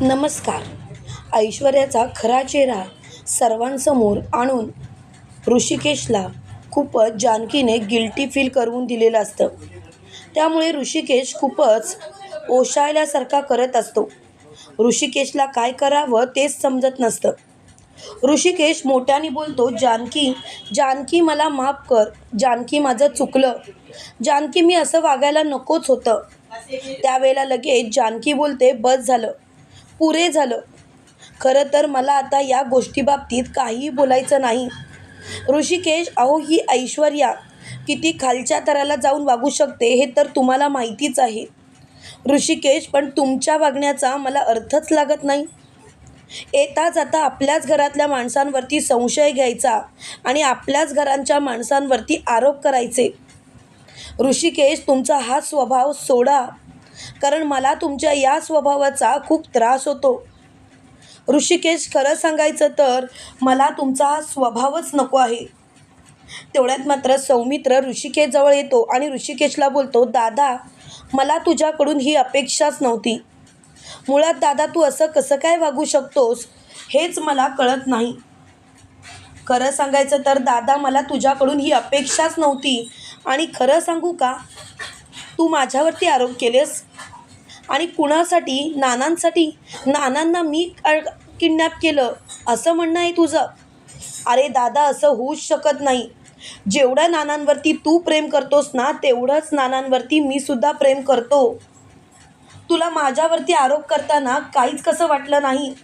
नमस्कार. ऐश्वर्याचा खरा चेहरा सर्वांसमोर आणून ऋषिकेशला खूपच जानकीने गिल्टी फील करून दिलेलं असतं. त्यामुळे ऋषिकेश खूपच ओशाळल्यासारखा करत असतो. ऋषिकेशला काय करावं तेच समजत नसतं. ऋषिकेश मोठ्याने बोलतो जानकी जानकी मला माफ कर. जानकी माझं चुकलं. जानकी मी असं वागायला नकोच होतं. त्यावेळेला लगेच जानकी बोलते बस झालं. पुरे झालं. खरं तर मला आता या गोष्टीबाबतीत काहीही बोलायचं नाही. ऋषिकेश अहो ही ऐश्वर्या किती खालच्या थराला जाऊन वागू शकते हे तर तुम्हाला माहितीच आहे. ऋषिकेश पण तुमच्या वागण्याचा मला अर्थच लागत नाही. येता जाता आपल्याच घरातल्या माणसांवरती संशय घ्यायचा आणि आपल्याच घरांच्या माणसांवरती आरोप करायचे. ऋषिकेश तुमचा हा स्वभाव सोडा. कारण मला तुमच्या या स्वभावाचा खूप त्रास होतो. ऋषिकेश खरं सांगायचं तर मला तुमचा हा स्वभावच नको आहे. तेवढ्यात मात्र सौमित्र ऋषिकेशजवळ येतो आणि ऋषिकेशला बोलतो दादा मला तुझ्याकडून ही अपेक्षाच नव्हती. मुळात दादा तू असं कसं काय वागू शकतोस हेच मला कळत नाही. खरं सांगायचं तर दादा मला तुझ्याकडून ही अपेक्षाच नव्हती. आणि खरं सांगू का? तू माझ्यावरती आरोप केलेस आणि कुणासाठी? नानांसाठी? नानांना मी किडनॅप केलं. असं म्हणणं आहे तुझं. अरे दादा असं होऊच शकत नाही. जेवढ्या नानांवरती तू प्रेम करतोस ना तेवढंच नानांवरती मी सुद्धा प्रेम करतो. तुला माझ्यावरती आरोप करताना काहीच कसं वाटलं नाही?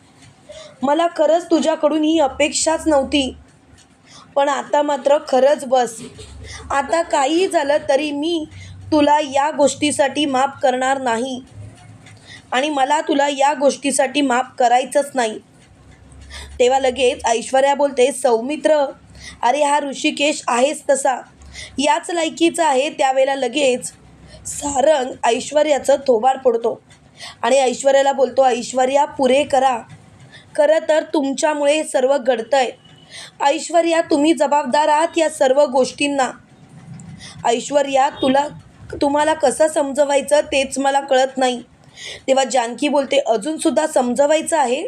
मला खरंच तुझ्याकडून ही अपेक्षाच नव्हती. पण आता मात्र खरंच बस. आता काहीही झालं तरी मी तुला या गोष्टीसाठी माफ करणार नाही. आणि मला तुला या गोष्टीसाठी माफ करायचंच नाही. तेव्हा लगेच ऐश्वर्या बोलते सौमित्र अरे हा ऋषिकेश आहेच तसा. याच लायकीचा आहे त्यावेळेला लगेच. सारंग ऐश्वर्याचं थोबाड पडतो आणि ऐश्वर्याला बोलतो ऐश्वर्या पुरे करा. खरं तर तुमच्यामुळे हे सर्व घडतंय. ऐश्वर्या तुम्ही जबाबदार आहात या सर्व गोष्टींना. ऐश्वर्या तुला तुम्हाला कसं समजवायचं तेच मला कळत नाही. तेव्हा जानकी बोलते अजूनसुद्धा समजवायचं आहे?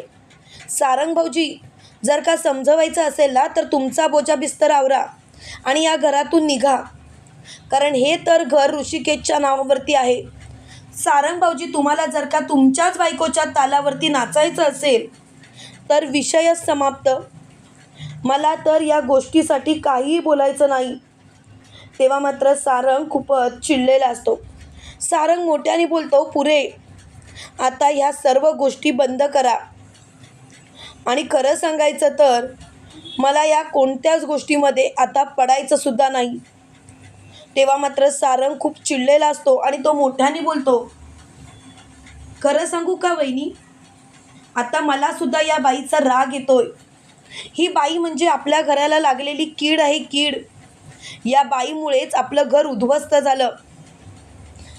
सारंग भाऊजी जर का समजवायचं असेल ना तर तुमचा बोजा बिस्तर आवरा आणि या घरातून निघा. कारण हे तर घर ऋषिकेशच्या नावावरती आहे. सारंग भाऊजी तुम्हाला जर का तुमच्याच बायकोच्या तालावरती नाचायचं असेल तर विषयच समाप्त. मला तर या गोष्टीसाठी काहीही बोलायचं नाही. तेव्हा मात्र सारंग खूपच चिडलेला असतो. सारंग मोठ्याने बोलतो पुरे आता ह्या सर्व गोष्टी बंद करा. आणि खरं सांगायचं तर मला या कोणत्याच गोष्टीमध्ये आता पडायचं सुद्धा नाही. तेव्हा मात्र सारंग खूप चिडलेला असतो आणि तो मोठ्याने बोलतो खरं सांगू का वहिनी? आता मला सुद्धा या बाईचा राग येतोय. ही बाई म्हणजे आपल्या घराला लागलेली कीड आहे कीड. या बाईमुळेच आपलं घर उद्ध्वस्त झालं.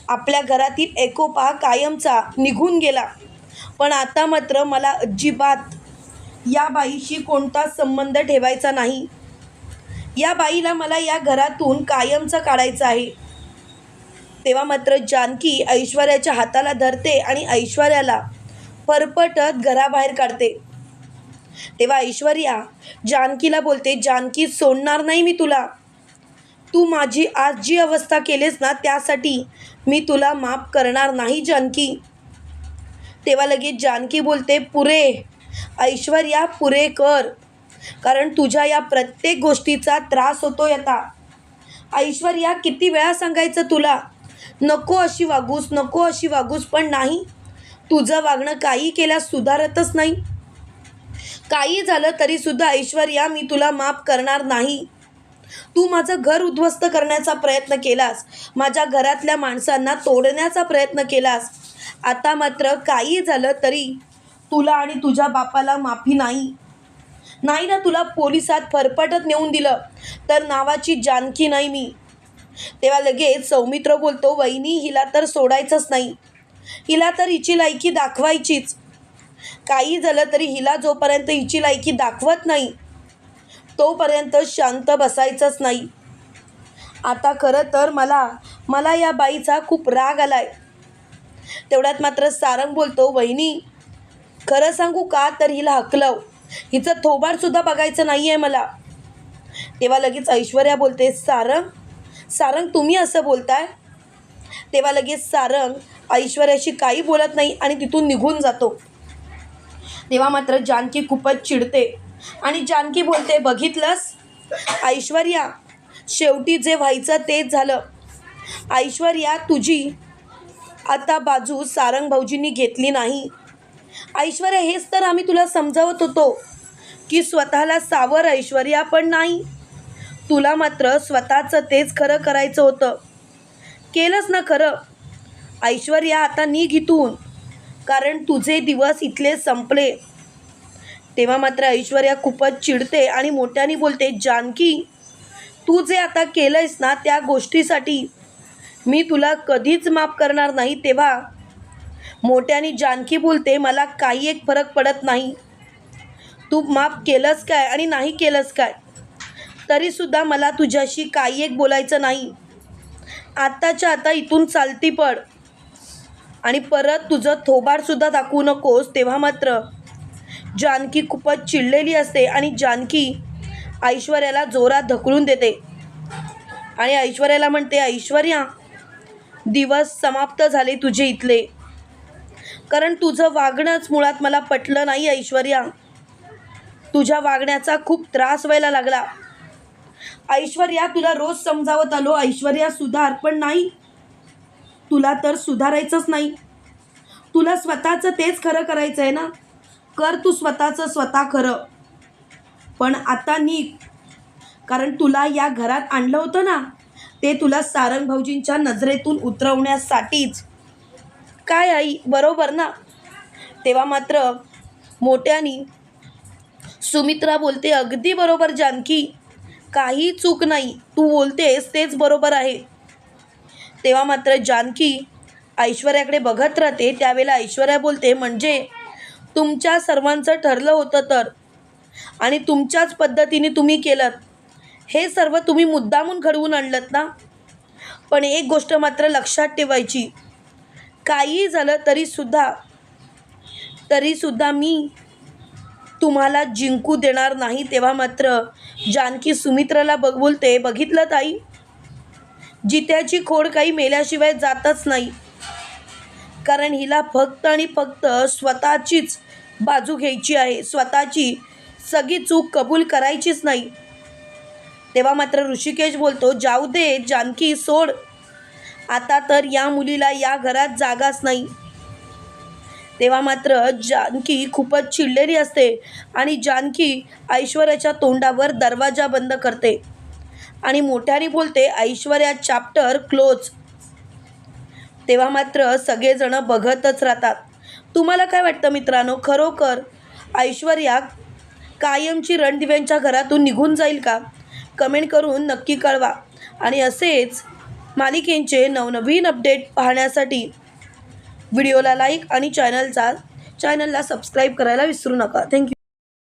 आपल्या घरातील एकोपा कायमचा निघून गेला. पण आता मात्र मला अजिबात या बाईशी कोणताच संबंध ठेवायचा नाही. या बाईला मला या घरातून कायमचं काढायचं आहे. तेव्हा मात्र जानकी ऐश्वर्याच्या हाताला धरते आणि ऐश्वर्याला फरफटत घराबाहेर काढते. तेव्हा ऐश्वर्या जानकीला बोलते जानकी सोडणार नाही मी तुला. तू माझी आज जी अवस्था केलीस ना त्यासाठी मी तुला माफ करणार नाही जानकी. तेव्हा लगेच जानकी बोलते पुरे ऐश्वर्या पुरे कर. कारण तुझ्या या प्रत्येक गोष्टीचा त्रास होतो आता. ऐश्वर्या किती वेळा सांगायचं तुला? नको अशी वागूस नको अशी वागूस पण नाही. तुझं वागणं काही केल्यास सुधारतच नाही. काही झालं तरीसुद्धा ऐश्वर्या मी तुला माफ करणार नाही. तू माझं घर उद्ध्वस्त करण्याचा प्रयत्न केलास. माझ्या घरातल्या माणसांना तोडण्याचा प्रयत्न केलास. आता मात्र काही झालं तरी तुला आणि तुझ्या बापाला माफी नाही. नाही ना तुला पोलिसात फरफटत नेऊन दिलं. तर नावाची जानकी नाही मी. तेव्हा लगेच सौमित्र बोलतो वहिनी हिला तर सोडायचंच नाही. हिला तर हिची लायकी दाखवायचीच. काही झालं तरी हिला जोपर्यंत हिची लायकी दाखवत नाही तोपर्यंत शांत बसायचंच नाही. आता खरं तर मला मला या बाईचा खूप राग आलाय. तेवढ्यात मात्र सारंग बोलतो वहिनी खरं सांगू का तर हिला हकलव. हिचं थोबाडसुद्धा बघायचं नाही आहे मला. तेव्हा लगेच ऐश्वर्या बोलते सारंग सारंग तुम्ही असं बोलताय? तेव्हा लगेच सारंग ऐश्वर्याशी काही बोलत नाही आणि तिथून निघून जातो. तेव्हा मात्र जानकी खूपच चिडते. आणि जानकी बोलते बघितलंस? ऐश्वर्या शेवटी जे व्हायचं तेच झालं. ऐश्वर्या तुझी आता बाजू सारंग भाऊजींनी घेतली नाही. ऐश्वर्या हेच तर आम्ही तुला समजावत होतो की स्वतःला सावर ऐश्वर्या पण नाही. तुला मात्र स्वतःचं तेच खरं करायचं होतं. केलंच ना खरं? ऐश्वर्या आता निघ इथून. कारण तुझे दिवस इथले संपले. तेव्हा मात्र ऐश्वर्या खूपच चिडते आणि मोठ्याने बोलते जानकी तू जे आता केलंयस ना त्या गोष्टीसाठी मी तुला कधीच माफ करणार नाही तेव्हा. मोठ्याने जानकी बोलते मला काही एक फरक पडत नाही. तू माफ केलंस काय आणि नाही केलंस काय? तरीसुद्धा मला तुझ्याशी काही एक बोलायचं नाही. आत्ताच्या आता इथून चालती पड आणि परत तुझं थोबाडसुद्धा दाखवू नकोस तेव्हा मात्र. जानकी खूपच चिडलेली असते आणि जानकी ऐश्वर्याला जोरात ढकलून देते. आणि ऐश्वर्याला म्हणते ऐश्वर्या दिवस समाप्त झाले तुझे इथले. कारण तुझं वागणंच मुळात मला पटलं नाही ऐश्वर्या. तुझ्या वागण्याचा खूप त्रास व्हायला लागला. ऐश्वर्या तुला रोज समजावत आलो. ऐश्वर्या सुधार पण नाही. तुला तर सुधारायचंच नाही. तुला स्वतःचं तेच खरं करायचं आहे ना? कर तू स्वतःचं स्वतः खरं. पण आता निघ. कारण तुला या घरात आणलं होतं ना ते तुला सारंग भाऊजींच्या नजरेतून उतरवण्यासाठीच. काय आई बरोबर ना? तेव्हा मात्र मोठ्यानी सुमित्रा बोलते अगदी बरोबर जानकी. काही चूक नाही. तू बोलतेस तेच बरोबर आहे. तेव्हा मात्र जानकी ऐश्वर्याकडे बघत राहते. त्यावेळेला ऐश्वर्या बोलते म्हणजे तुमच्या सर्वांचं ठरलं होतं तर. आणि तुमच्याच पद्धतीने तुम्ही केलं हे सर्व तुम्ही मुद्दामून घडवून आणलं ना? पण एक गोष्ट मात्र लक्षात ठेवायची. काही झालं तरीसुद्धा तरीसुद्धा मी तुम्हाला जिंकू देणार नाही तेव्हा मात्र जानकी सुमित्राला बघ बोलते बघितलं ताई? जित्याची खोड काही मेल्याशिवाय जातच नाही. कारण हिला फक्त आणि फक्त स्वतःचीच बाजू घ्यायची आहे. स्वतःची सगळी चूक कबूल करायचीच नाही. तेव्हा मात्र ऋषिकेश बोलतो जाऊ दे जानकी सोड. आता तर या मुलीला या घरात जागाच नाही. तेव्हा मात्र जानकी खूपच चिडलेली असते आणि जानकी ऐश्वर्याच्या तोंडावर दरवाजा बंद करते आणि मोठ्याने बोलते ऐश्वर्या चॅप्टर क्लोज तेव्हा मात्र सगळेजण बघतच राहतात. तुम्हाला काय वाटतं मित्रांनो? खरोखर ऐश्वर्या कायमची रणदिव्यांच्या घरातून निघून जाईल का? कमेंट करून नक्की कळवा. आणि असेच मालिकेंचे नवनवीन अपडेट पाहण्यासाठी व्हिडिओला लाईक आणि चॅनलचा चॅनलला सबस्क्राईब करायला विसरू नका. थँक्यू.